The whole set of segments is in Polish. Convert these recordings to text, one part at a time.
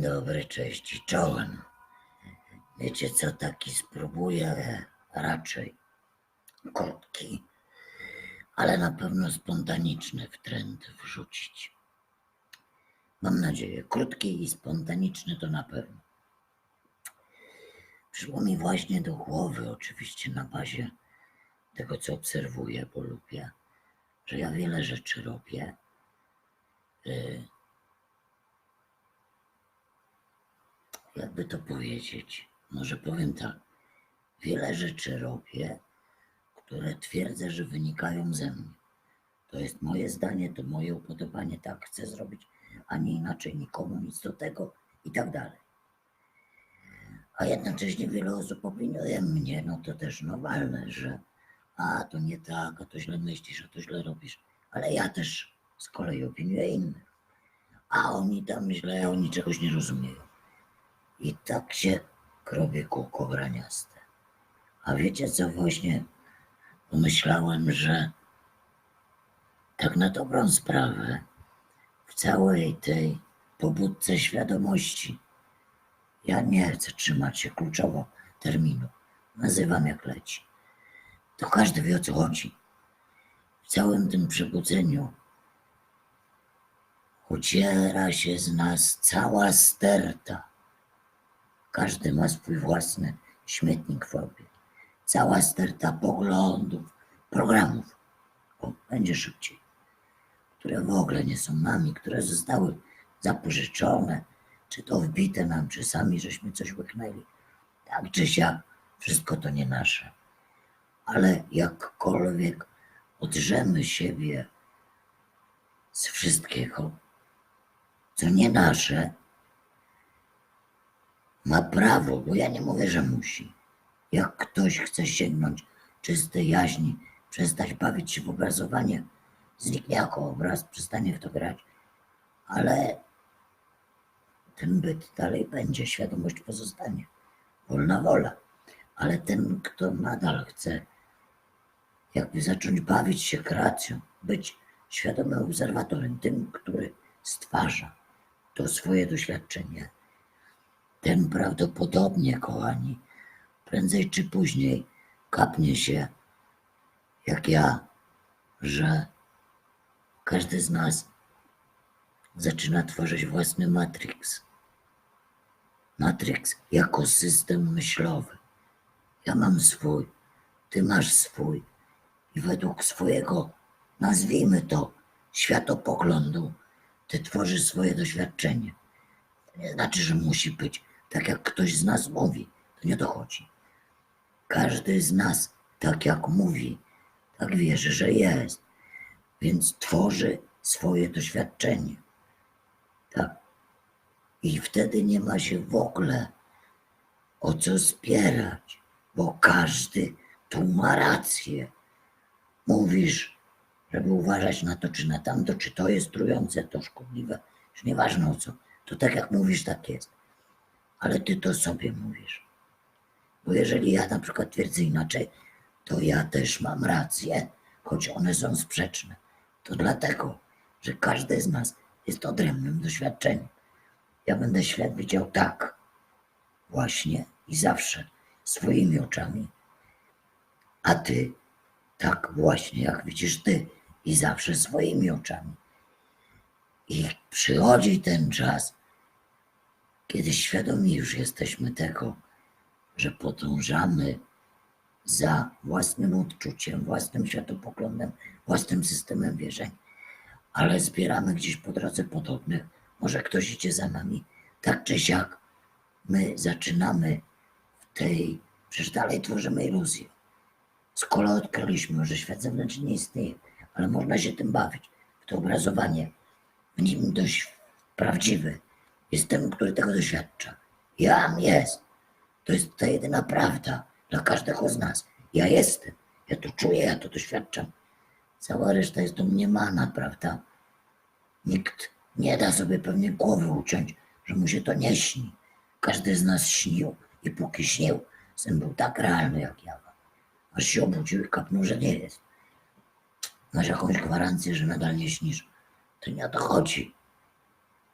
Dobry, cześć i czołem. Wiecie co, taki spróbuję raczej krótki, ale na pewno spontaniczny w trend wrzucić. Mam nadzieję, krótki i spontaniczny to na pewno. Przyszło mi właśnie do głowy, oczywiście na bazie tego, co obserwuję, bo lubię, że ja wiele rzeczy robię. y, jakby to powiedzieć, może powiem tak, wiele rzeczy robię, które twierdzę, że wynikają ze mnie. To jest moje zdanie, to moje upodobanie, tak chcę zrobić, a nie inaczej, nikomu nic do tego i tak dalej. A jednocześnie wiele osób opiniuje mnie, no to też normalne, że a to nie tak, a to źle myślisz, a to źle robisz, ale ja też z kolei opiniuję innych. A oni tam źle, oni czegoś nie rozumieją. I tak się krowie kółko graniaste. A wiecie co właśnie pomyślałem, że tak na dobrą sprawę w całej tej pobudce świadomości ja nie chcę trzymać się kluczowo terminu. Nazywam jak leci. To każdy wie o co chodzi. W całym tym przebudzeniu uciera się z nas cała sterta. Każdy ma swój własny śmietnik w sobie. Cała sterta poglądów, programów. O, będzie szybciej. Które w ogóle nie są nami, które zostały zapożyczone, czy to wbite nam, czy sami żeśmy coś łyknęli. Tak czy siak, wszystko to nie nasze. Ale jakkolwiek odrzemy siebie z wszystkiego, co nie nasze, ma prawo, bo ja nie mówię, że musi. Jak ktoś chce sięgnąć czystej jaźni, przestać bawić się w obrazowanie, zniknie jako obraz, przestanie w to grać. Ale ten byt dalej będzie, świadomość pozostanie. Wolna wola. Ale ten, kto nadal chce jakby zacząć bawić się kreacją, być świadomym obserwatorem, tym, który stwarza to swoje doświadczenie, ten prawdopodobnie, kochani, prędzej czy później kapnie się, jak ja, że każdy z nas zaczyna tworzyć własny matrix. Matrix jako system myślowy. Ja mam swój, ty masz swój i według swojego, nazwijmy to, światopoglądu, ty tworzysz swoje doświadczenie. To nie znaczy, że musi być tak, jak ktoś z nas mówi. To nie dochodzi. Każdy z nas, tak jak mówi, tak wierzy, że jest. Więc tworzy swoje doświadczenie. Tak. I wtedy nie ma się w ogóle o co spierać, bo każdy tu ma rację. Mówisz, żeby uważać na to, czy na tamto, czy to jest trujące, to szkodliwe, już nieważne o co. To tak jak mówisz, tak jest. Ale ty to sobie mówisz. Bo jeżeli ja na przykład twierdzę inaczej, to ja też mam rację, choć one są sprzeczne. To dlatego, że każdy z nas jest odrębnym doświadczeniem. Ja będę świat widział tak, właśnie i zawsze, swoimi oczami. A ty tak właśnie, jak widzisz ty i zawsze swoimi oczami. I przychodzi ten czas, kiedy świadomi już jesteśmy tego, że podążamy za własnym odczuciem, własnym światopoglądem, własnym systemem wierzeń, ale zbieramy gdzieś po drodze podobnych, może ktoś idzie za nami, tak czy siak, my zaczynamy w tej, przecież dalej tworzymy iluzję. Skoro odkryliśmy, że świat zewnętrzny nie istnieje, ale można się tym bawić, to obrazowanie, w nim dość prawdziwy, jest ten, który tego doświadcza. Jam jest. To jest ta jedyna prawda dla każdego z nas. Ja jestem. Ja to czuję, ja to doświadczam. Cała reszta jest domniemana, prawda? Nikt nie da sobie pewnie głowy uciąć, że mu się to nie śni. Każdy z nas śnił i póki śnił, sen był tak realny jak ja. Aż się obudził i kapnął, że nie jest. Masz jakąś gwarancję, że nadal nie śnisz. To nie o to chodzi.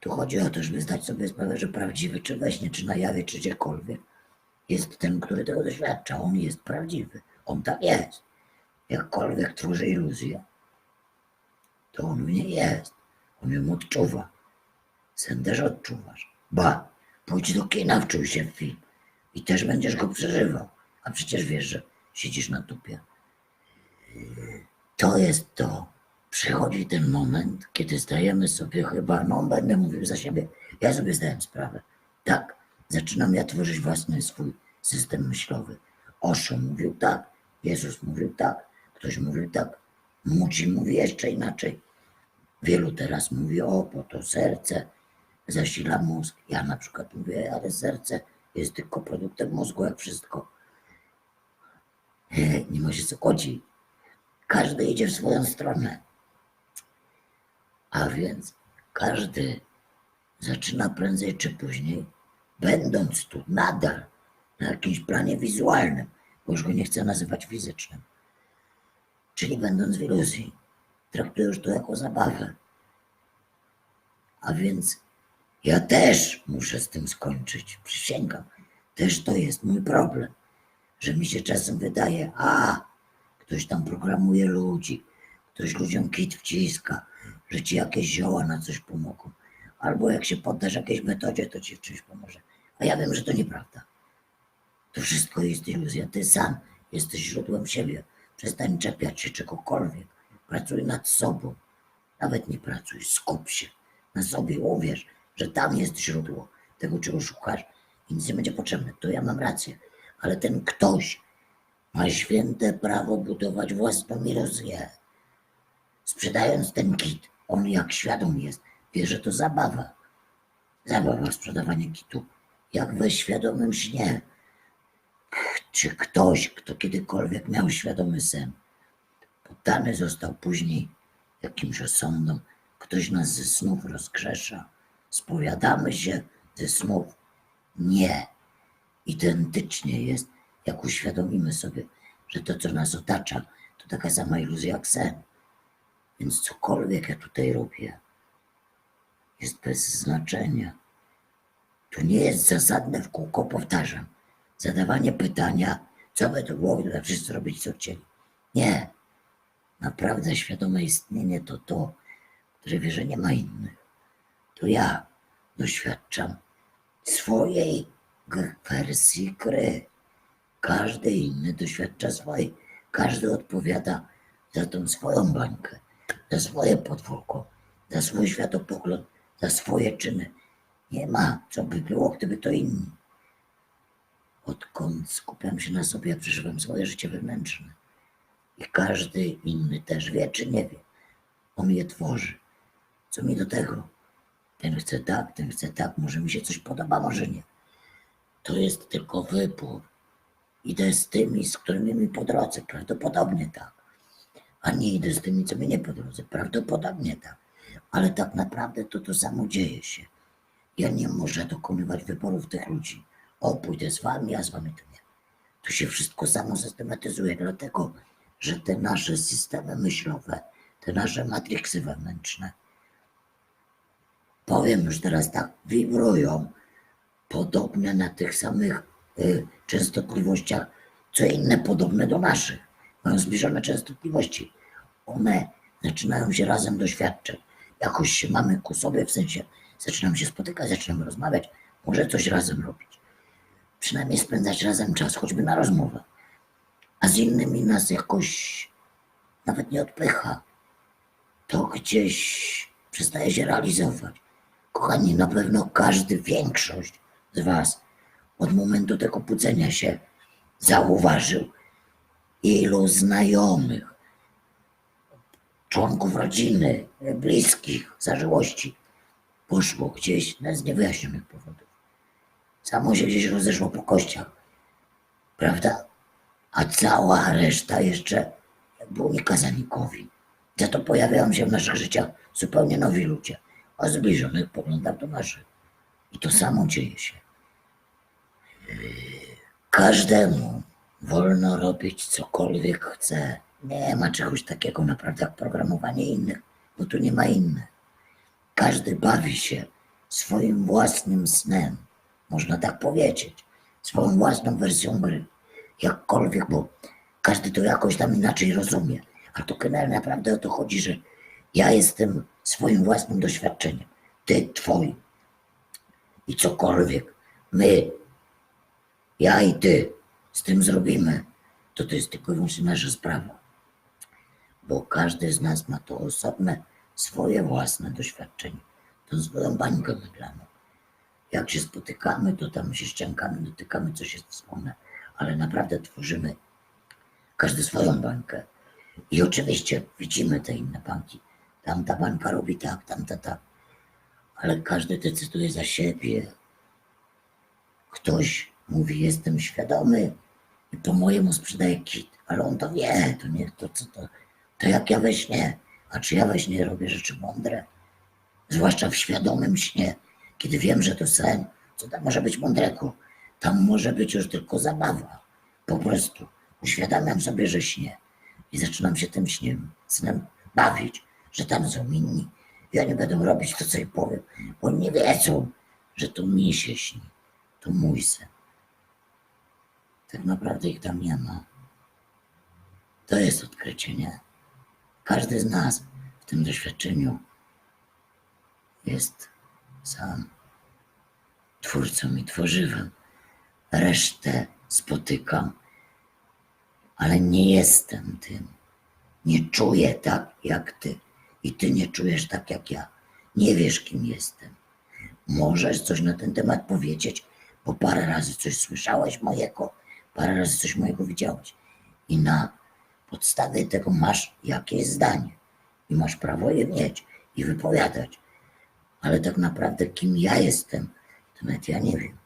Tu chodzi o to, żeby zdać sobie sprawę, że prawdziwy, czy we śnie, czy na jawie, czy gdziekolwiek, jest ten, który tego doświadcza. On jest prawdziwy. On tak jest. Jakkolwiek tworzy iluzję, to on w niej jest. On ją odczuwa. Sen też odczuwasz. Ba, pójdź do kina, wczuj się w film i też będziesz go przeżywał. A przecież wiesz, że siedzisz na dupie. To jest to. Przychodzi ten moment, kiedy zdajemy sobie chyba, no będę mówił za siebie, ja sobie zdałem sprawę. Tak, zaczynam ja tworzyć własny swój system myślowy. Osho mówił tak, Jezus mówił tak, ktoś mówił tak, Muci mówi jeszcze inaczej. Wielu teraz mówi, o, bo to serce zasila mózg. Ja na przykład mówię, ale serce jest tylko produktem mózgu, jak wszystko. Nie ma się co kłócić. Każdy idzie w swoją stronę. A więc każdy zaczyna prędzej czy później, będąc tu nadal na jakimś planie wizualnym, bo już go nie chcę nazywać fizycznym, czyli będąc w iluzji, traktuję już to jako zabawę. A więc ja też muszę z tym skończyć, przysięgam. Też to jest mój problem, że mi się czasem wydaje, a ktoś tam programuje ludzi, ktoś ludziom kit wciska, że ci jakieś zioła na coś pomogą. Albo jak się poddasz jakiejś metodzie, to ci w czymś pomoże. A ja wiem, że to nieprawda. To wszystko jest iluzja. Ty sam jesteś źródłem siebie. Przestań czepiać się czegokolwiek. Pracuj nad sobą. Nawet nie pracuj, skup się na sobie. Uwierz, że tam jest źródło tego, czego szukasz i nic nie będzie potrzebne. To ja mam rację. Ale ten ktoś ma święte prawo budować własną iluzję. Sprzedając ten kit, on jak świadom jest, wie, że to zabawa. Zabawa sprzedawanie kitu. Jak we świadomym śnie. Czy ktoś, kto kiedykolwiek miał świadomy sen, poddany został później jakimś osądom, ktoś nas ze snów rozgrzesza. Spowiadamy się ze snów. Nie. Identycznie jest, jak uświadomimy sobie, że to, co nas otacza, to taka sama iluzja jak sen. Więc cokolwiek ja tutaj robię, jest bez znaczenia. To nie jest zasadne w kółko, powtarzam. Zadawanie pytania, co by to było, gdyby wszyscy robić, co chcieli. Nie. Naprawdę świadome istnienie to to, które wie, że nie ma innych. To ja doświadczam swojej wersji gry. Każdy inny doświadcza swojej. Każdy odpowiada za tą swoją bańkę, za swoje podwórko, za swój światopogląd, za swoje czyny. Nie ma, co by było, gdyby to inni. Odkąd skupiam się na sobie, przeżywam swoje życie wewnętrzne. I każdy inny też wie, czy nie wie. On je tworzy. Co mi do tego? Ten chce tak, ten chce tak, może mi się coś podoba, może nie. To jest tylko wybór. Idę z tymi, z którymi mi po drodze, prawdopodobnie tak. A nie idę z tymi, co mi nie po drodze, prawdopodobnie tak. Ale tak naprawdę to to samo dzieje się. Ja nie muszę dokonywać wyborów tych ludzi. O, pójdę z wami, a z wami to nie. To się wszystko samo systematyzuje, dlatego że te nasze systemy myślowe, te nasze matriksy wewnętrzne, powiem już teraz tak, wibrują podobne na tych samych y, częstotliwościach, co inne podobne do naszych. Mają zbliżone częstotliwości. One zaczynają się razem doświadczać. Jakoś się mamy ku sobie, w sensie zaczynamy się spotykać, zaczynamy rozmawiać, może coś razem robić. Przynajmniej spędzać razem czas, choćby na rozmowę. A z innymi nas jakoś nawet nie odpycha. To gdzieś przestaje się realizować. Kochani, na pewno każdy, większość z Was od momentu tego budzenia się zauważył, ilu znajomych, członków rodziny, bliskich, zażyłości poszło gdzieś z niewyjaśnionych powodów. Samo się gdzieś rozeszło po kościach, prawda? A cała reszta jeszcze jakby unika zanikowi. Za to pojawiają się w naszych życiach zupełnie nowi ludzie, o zbliżonych poglądach do naszych. I to samo dzieje się. Każdemu wolno robić cokolwiek chce. Nie ma czegoś takiego naprawdę jak programowanie innych, bo tu nie ma innych. Każdy bawi się swoim własnym snem, można tak powiedzieć, swoją własną wersją gry, jakkolwiek, bo każdy to jakoś tam inaczej rozumie, a to generalnie naprawdę o to chodzi, że ja jestem swoim własnym doświadczeniem, ty twoim i cokolwiek. My, ja i ty z tym zrobimy, to to jest tylko i wyłącznie nasza sprawa. Bo każdy z nas ma to osobne, swoje własne doświadczenie, tą swoją bańkę mydlaną. Jak się spotykamy, to tam się ściankami dotykamy, coś jest wspólne, ale naprawdę tworzymy każdy swoją bańkę. I oczywiście widzimy te inne banki. Tamta bańka robi tak, tamta tak. Ale każdy decyduje za siebie. Ktoś mówi, jestem świadomy po mojemu sprzedaje kit, ale on to wie, to nie to co to. To jak ja we śnie, a czy ja we śnie robię rzeczy mądre? Zwłaszcza w świadomym śnie, kiedy wiem, że to sen, co tam może być mądrego? Tam może być już tylko zabawa. Po prostu uświadamiam sobie, że śnię i zaczynam się tym śniem, snem bawić, że tam są inni i oni będą robić to, co im powiem, bo nie wiedzą, że to mi się śni, to mój sen. Tak naprawdę ich tam nie ma. To jest odkrycie, nie? Każdy z nas w tym doświadczeniu jest sam twórcą i tworzywem. Resztę spotykam, ale nie jestem tym. Nie czuję tak jak ty i ty nie czujesz tak jak ja. Nie wiesz, kim jestem. Możesz coś na ten temat powiedzieć, bo parę razy coś słyszałeś mojego, parę razy coś mojego widziałeś. I na podstawie tego masz jakieś zdanie. I masz prawo je mieć i wypowiadać. Ale tak naprawdę, kim ja jestem, to nawet ja nie wiem.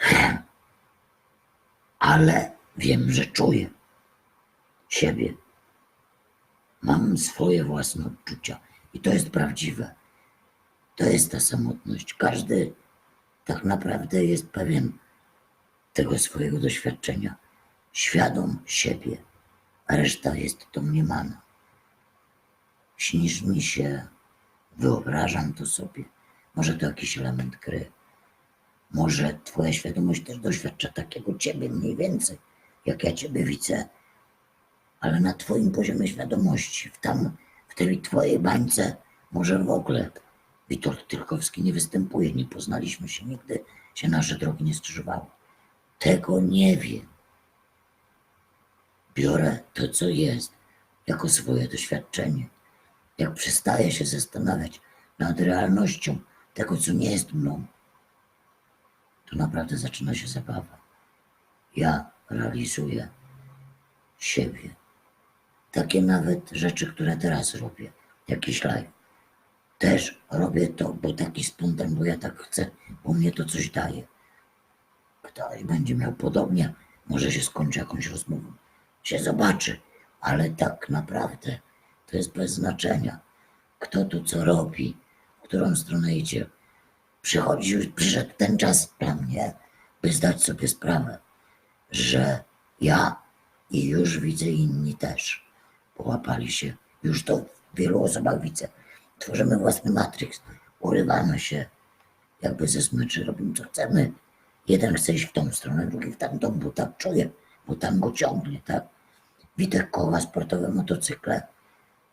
Ale wiem, że czuję siebie. Mam swoje własne odczucia i to jest prawdziwe. To jest ta samotność. Każdy tak naprawdę jest pewien tego swojego doświadczenia, świadom siebie, a reszta jest domniemana. Śnisz mi się, wyobrażam to sobie. Może to jakiś element gry. Może twoja świadomość też doświadcza takiego ciebie mniej więcej, jak ja ciebie widzę, ale na twoim poziomie świadomości, w tam, w tej twojej bańce, może w ogóle Witold Tylkowski nie występuje, nie poznaliśmy się nigdy, się nasze drogi nie skrzyżowały. Tego nie wiem. Biorę to, co jest, jako swoje doświadczenie. Jak przestaję się zastanawiać nad realnością tego, co nie jest mną, to naprawdę zaczyna się zabawa. Ja realizuję siebie. Takie nawet rzeczy, które teraz robię, jakiś live. Też robię to, bo taki spontan, bo ja tak chcę, bo mnie to coś daje. Ktoś będzie miał podobnie, może się skończy jakąś rozmową, się zobaczy, ale tak naprawdę to jest bez znaczenia. Kto tu co robi, w którą stronę idzie. Przychodzi, przyszedł ten czas dla mnie, by zdać sobie sprawę, że ja i już widzę inni też połapali się. Już to w wielu osobach widzę. Tworzymy własny matryks, urywamy się, jakby ze smyczy, robimy co chcemy. Jeden chce iść w tą stronę, drugi w tamtą, bo tak czuje, bo tam go ciągnie, tak? Witek koła, sportowe motocykle,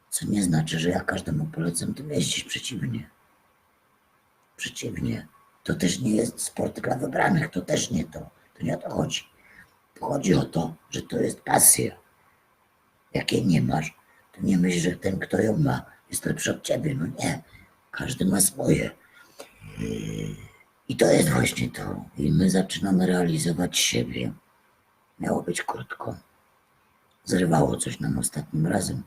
co nie znaczy, że ja każdemu polecam tym jeździć przeciwnie. Przeciwnie. To też nie jest sport dla wybranych, to też nie to. To nie o to chodzi. Chodzi o to, że to jest pasja. Jakiej nie masz, to nie myśl, że ten, kto ją ma, jest lepszy od ciebie. No nie. Każdy ma swoje. I to jest właśnie to. I my zaczynamy realizować siebie. Miało być krótko. Zrywało coś nam ostatnim razem.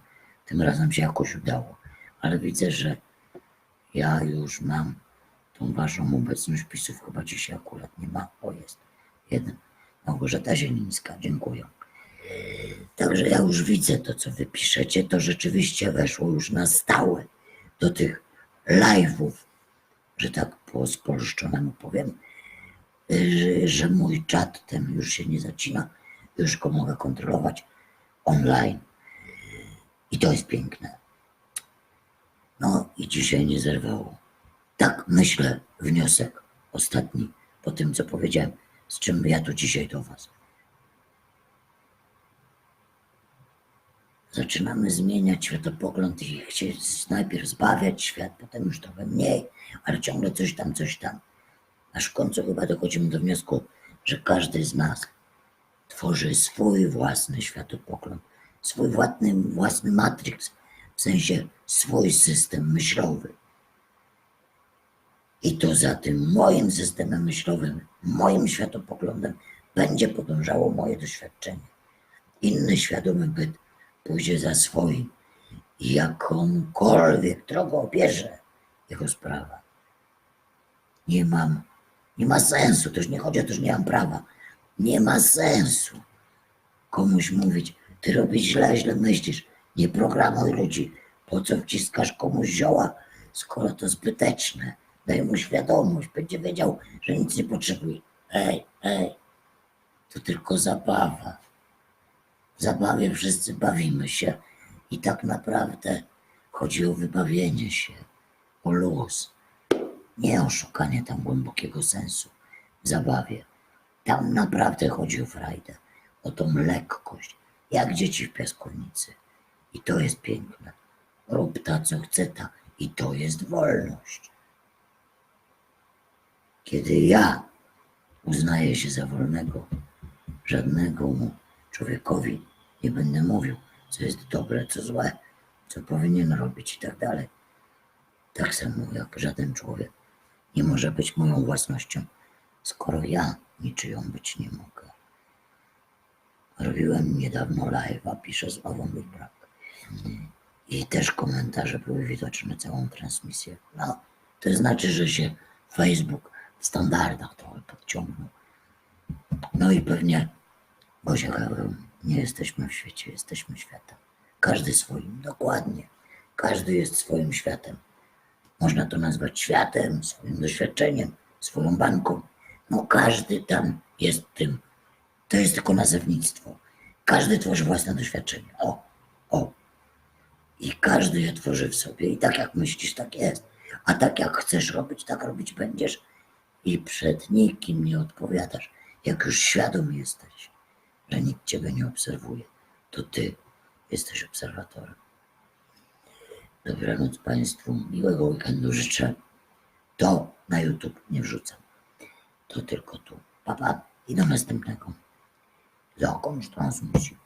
Tym razem się jakoś udało. Ale widzę, że ja już mam tą waszą obecność wpisów. Chyba dzisiaj akurat nie ma. O, jest. Jeden. Małgorzata Zielińska. Dziękuję. Także ja już widzę to, co wy piszecie. To rzeczywiście weszło już na stałe do tych live'ów, że tak po spolszczonemu powiem, że, że mój czat ten już się nie zacina, już go mogę kontrolować online. I to jest piękne. No i dzisiaj nie zerwało. Tak myślę, wniosek ostatni po tym, co powiedziałem, z czym ja tu dzisiaj do Was. Zaczynamy zmieniać światopogląd i chcieć najpierw zbawiać świat, potem już trochę mniej, ale ciągle coś tam, coś tam. Aż w końcu chyba dochodzimy do wniosku, że każdy z nas tworzy swój własny światopogląd, swój własny, własny matrix, w sensie swój system myślowy. I to za tym moim systemem myślowym, moim światopoglądem będzie podążało moje doświadczenie. Inny świadomy byt pójdzie za swoim i jakąkolwiek drogę obierze jego sprawa. Nie mam, nie ma sensu, już nie chodzi o to, że nie mam prawa. Nie ma sensu komuś mówić, ty robisz źle, źle myślisz, nie programuj ludzi. Po co wciskasz komuś zioła, skoro to zbyteczne? Daj mu świadomość, będzie wiedział, że nic nie potrzebuje. Ej, ej, to tylko zabawa. W zabawie wszyscy bawimy się i tak naprawdę chodzi o wybawienie się, o luz. Nie o szukanie tam głębokiego sensu w zabawie. Tam naprawdę chodzi o frajdę, o tą lekkość, jak dzieci w piaskownicy. I to jest piękne. Rób ta, co chce ta. I to jest wolność. Kiedy ja uznaję się za wolnego, żadnego mu człowiekowi nie będę mówił, co jest dobre, co złe, co powinien robić i tak dalej. Tak samo jak żaden człowiek nie może być moją własnością, skoro ja niczyją być nie mogę. Robiłem niedawno live'a, pisze Sławomir Brak. I też komentarze były widoczne całą transmisję. No, to znaczy, że się Facebook w standardach trochę podciągnął. No i pewnie Gaweł, nie jesteśmy w świecie, jesteśmy światem. Każdy swoim, dokładnie. Każdy jest swoim światem. Można to nazwać światem, swoim doświadczeniem, swoją banką. No każdy tam jest tym. To jest tylko nazewnictwo. Każdy tworzy własne doświadczenie. O, o. I każdy je tworzy w sobie. I tak jak myślisz, tak jest. A tak jak chcesz robić, tak robić będziesz. I przed nikim nie odpowiadasz. Jak już świadom jesteś, że nikt ciebie nie obserwuje, to ty jesteś obserwatorem. Dobranoc Państwu, miłego weekendu życzę. To na YouTube nie wrzucam. To tylko tu. Papa pa. i do następnego. Zakąć transmisji.